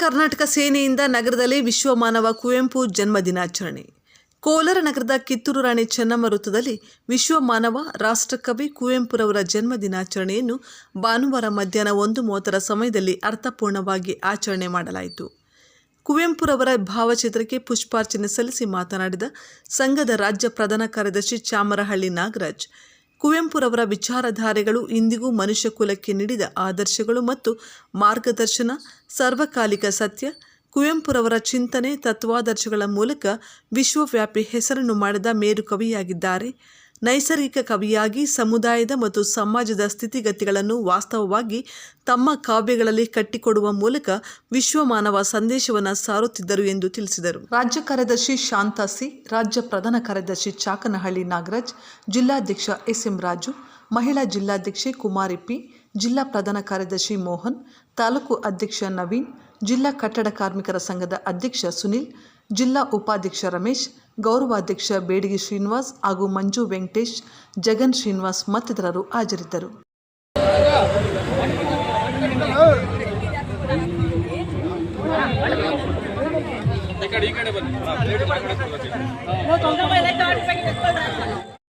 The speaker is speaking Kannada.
ಕರ್ನಾಟಕ ಸೇನೆಯಿಂದ ನಗರದಲ್ಲಿ ವಿಶ್ವ ಮಾನವ ಕುವೆಂಪು ಜನ್ಮ ದಿನಾಚರಣೆ. ಕೋಲಾರ ನಗರದ ಕಿತ್ತೂರು ರಾಣಿ ಚೆನ್ನಮ್ಮ ವೃತ್ತದಲ್ಲಿ ವಿಶ್ವ ಮಾನವ ರಾಷ್ಟ್ರಕವಿ ಕುವೆಂಪುರವರ ಜನ್ಮ ದಿನಾಚರಣೆಯನ್ನು ಭಾನುವಾರ ಮಧ್ಯಾಹ್ನ ಒಂದು ಮೂವತ್ತರ ಸಮಯದಲ್ಲಿ ಅರ್ಥಪೂರ್ಣವಾಗಿ ಆಚರಣೆ ಮಾಡಲಾಯಿತು. ಕುವೆಂಪುರವರ ಭಾವಚಿತ್ರಕ್ಕೆ ಪುಷ್ಪಾರ್ಚನೆ ಸಲ್ಲಿಸಿ ಮಾತನಾಡಿದ ಸಂಘದ ರಾಜ್ಯ ಪ್ರಧಾನ ಕಾರ್ಯದರ್ಶಿ ಚಾಮರಹಳ್ಳಿ ನಾಗರಾಜ್ ಕುವೆಂಪುರವರ ವಿಚಾರಧಾರೆಗಳು ಇಂದಿಗೂ ಮನುಷ್ಯ ಕುಲಕ್ಕೆ ನೀಡಿದ ಆದರ್ಶಗಳು ಮತ್ತು ಮಾರ್ಗದರ್ಶನ, ಸರ್ವಕಾಲಿಕ ಸತ್ಯ, ಕುವೆಂಪುರವರ ಚಿಂತನೆ, ತತ್ವಾದರ್ಶಗಳ ಮೂಲಕ ವಿಶ್ವವ್ಯಾಪಿ ಹೆಸರನ್ನು ಮಾಡಿದ ಮೇರು ಕವಿಯಾಗಿದ್ದಾರೆ ನೈಸರ್ಗಿಕ ಕವಿಯಾಗಿ ಸಮುದಾಯದ ಮತ್ತು ಸಮಾಜದ ಸ್ಥಿತಿಗತಿಗಳನ್ನು ವಾಸ್ತವವಾಗಿ ತಮ್ಮ ಕಾವ್ಯಗಳಲ್ಲಿ ಕಟ್ಟಿಕೊಡುವ ಮೂಲಕ ವಿಶ್ವಮಾನವ ಸಂದೇಶವನ್ನು ಸಾರುತ್ತಿದ್ದರು ಎಂದು ತಿಳಿಸಿದರು. ರಾಜ್ಯ ಕಾರ್ಯದರ್ಶಿ ಶಾಂತಾಸಿ ರಾಜ್ಯ ಪ್ರಧಾನ ಕಾರ್ಯದರ್ಶಿ ಚಾಕನಹಳ್ಳಿ ನಾಗರಾಜ್, ಜಿಲ್ಲಾಧ್ಯಕ್ಷ ಎಸ್ ಎಂ ರಾಜು, ಮಹಿಳಾ ಜಿಲ್ಲಾಧ್ಯಕ್ಷೆ ಕುಮಾರಿ ಪಿ, ಜಿಲ್ಲಾ ಪ್ರಧಾನ ಕಾರ್ಯದರ್ಶಿ ಮೋಹನ್, ತಾಲೂಕು ಅಧ್ಯಕ್ಷ ನವೀನ್, ಜಿಲ್ಲಾ ಕಟ್ಟಡ ಕಾರ್ಮಿಕರ ಸಂಘದ ಅಧ್ಯಕ್ಷ ಸುನಿಲ್ ಜಿಲ್ಲಾ ಉಪಾಧ್ಯಕ್ಷ ರಮೇಶ್, ಗೌರವಾಧ್ಯಕ್ಷ ಬೇಡಿಗೆ ಶ್ರೀನಿವಾಸ್ ಹಾಗೂ ಮಂಜು ವೆಂಕಟೇಶ್, ಜಗನ್ ಶ್ರೀನಿವಾಸ್ ಮತ್ತಿತರರು ಹಾಜರಿದ್ದರು. ಈ ಕಡೆ ಬನ್ನಿ.